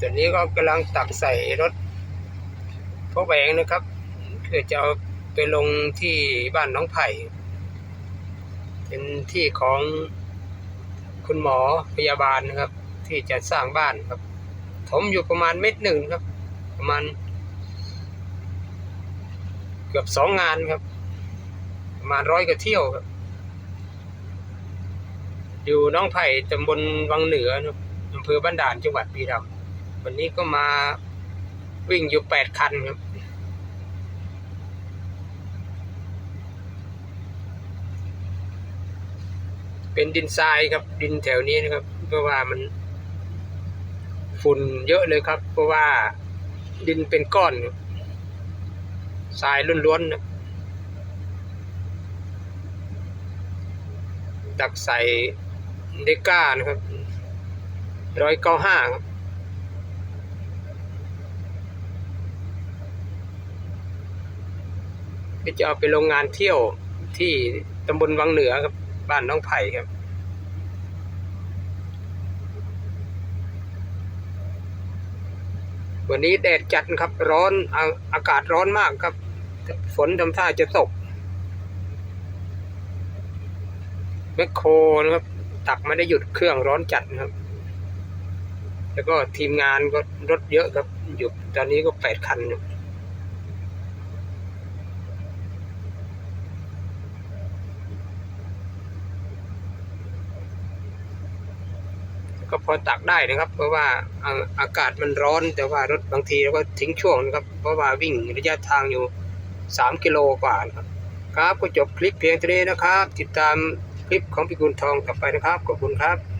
ตอนนี้ก็กำลังตักใส่รถพ่อแหวงนะครับ เพื่อจะเอาไปลงที่บ้านน้องไผ่ เป็นที่ของคุณหมอพยาบาลนะครับ ที่จะสร้างบ้านครับ ถมอยู่ประมาณเม็ดหนึ่งครับ ประมาณเกือบสองงานครับ ประมาณร้อยกว่าเที่ยวครับ อยู่น้องไผ่ตำบลวังเหนืออำเภอบ้านด่านจังหวัดบุรีรัมย์ วันนี้ก็มาวิ่งอยู่แปดคันครับ เป็นดินทรายครับดินแถวนี้นะครับ เพราะว่ามัน ฝุ่นเยอะเลยครับ เพราะว่าดินเป็นก้อนครับทรายล้วนๆนะตักใส่เดก้านะครับร้อยเก้าห้าครับ ก็จะเอาไปโรงงานเที่ยวที่ตำบลวังเหนือครับบ้านน้องไผ่ครับวันนี้แดดจัดครับร้อนอาอากาศร้อนมากครับ ฝนทำท่าจะตกแมคโครนะครับ ตักไม่ได้หยุดเครื่องร้อนจัดนะครับ แล้วก็ทีมงานก็รถเยอะครับอยู่ตอนนี้ก็แปดคันอยู่ ก็พอตักได้นะครับ เพราะว่าอากาศมันร้อน แต่ว่ารถบางทีเราก็ทิ้งช่วงนะครับ เพราะว่าวิ่งระยะทางอยู่ 3 กิโลกว่านะครับครับก็จบคลิปเพียงเท่านี้นะครับ ติดตามคลิปของพิกุลทองต่อไปนะครับขอบคุณครับ